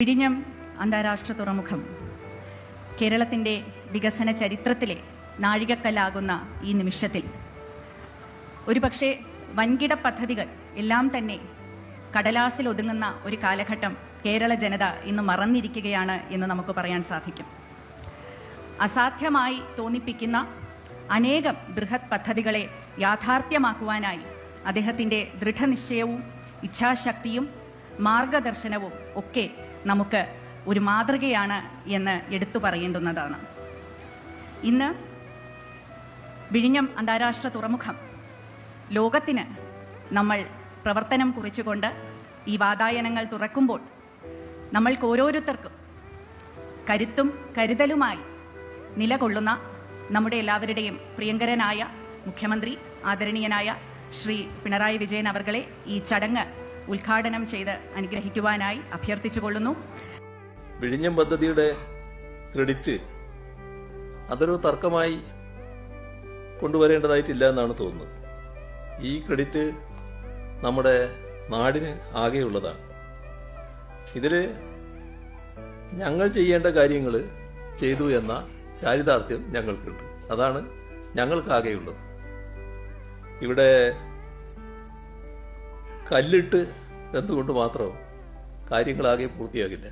വിഴിഞ്ഞം അന്താരാഷ്ട്ര തുറമുഖം. കേരളത്തിന്റെ വികസന ചരിത്രത്തിലെ നാഴികക്കല്ലാകുന്ന ഈ നിമിഷത്തിൽ. ഒരുപക്ഷെ വൻകിട പദ്ധതികൾ എല്ലാം തന്നെ കടലാസിൽ ഒതുങ്ങുന്ന ഒരു കാലഘട്ടം കേരള ജനത ഇന്ന് മറന്നിരിക്കുകയാണ് എന്ന് നമുക്ക് പറയാൻ സാധിക്കും. അസാധ്യമായി തോന്നിപ്പിക്കുന്ന അനേകം ബൃഹത് പദ്ധതികളെ യാഥാർത്ഥ്യമാക്കുവാനായി അദ്ദേഹത്തിന്റെ ദൃഢനിശ്ചയവും ഇച്ഛാശക്തിയും മാർഗദർശനവും ഒക്കെ നമുക്ക് ഒരു മാതൃകയാണ് എന്ന് എടുത്തു പറയേണ്ടുന്നതാണ്. ഇന്ന് വിഴിഞ്ഞം അന്താരാഷ്ട്ര തുറമുഖം ലോകത്തിന് നമ്മൾ പ്രവർത്തനം കുറിച്ചുകൊണ്ട് ഈ വാതായനങ്ങൾ തുറക്കുമ്പോൾ നമ്മൾക്ക് ഓരോരുത്തർക്കും കരുത്തും കരുതലുമായി നിലകൊള്ളുന്ന നമ്മുടെ എല്ലാവരുടെയും പ്രിയങ്കരനായ മുഖ്യമന്ത്രി ആദരണീയനായ ശ്രീ പിണറായി വിജയൻ അവർകളെ ഈ ചടങ്ങ് ഉദ്ഘാടനം ചെയ്ത് അനുഗ്രഹിക്കുവാനായി അഭ്യർത്ഥിച്ചുകൊള്ളുന്നു. വിഴിഞ്ഞം പദ്ധതിയുടെ ക്രെഡിറ്റ് അതൊരു തർക്കമായി കൊണ്ടുവരേണ്ടതായിട്ടില്ല എന്നാണ് തോന്നുന്നത്. ഈ ക്രെഡിറ്റ് നമ്മുടെ നാടിന് ആകെയുള്ളതാണ്. ഇതിൽ ഞങ്ങൾ ചെയ്യേണ്ട കാര്യങ്ങൾ ചെയ്തു എന്ന ചാരിതാർത്ഥ്യം ഞങ്ങൾക്കുണ്ട്. അതാണ് ഞങ്ങൾക്കാകെയുള്ളത് ഇവിടെ കല്ലിട്ട് എന്തുകൊണ്ട് മാത്രം കാര്യങ്ങളാകെ പൂർത്തിയാകില്ല?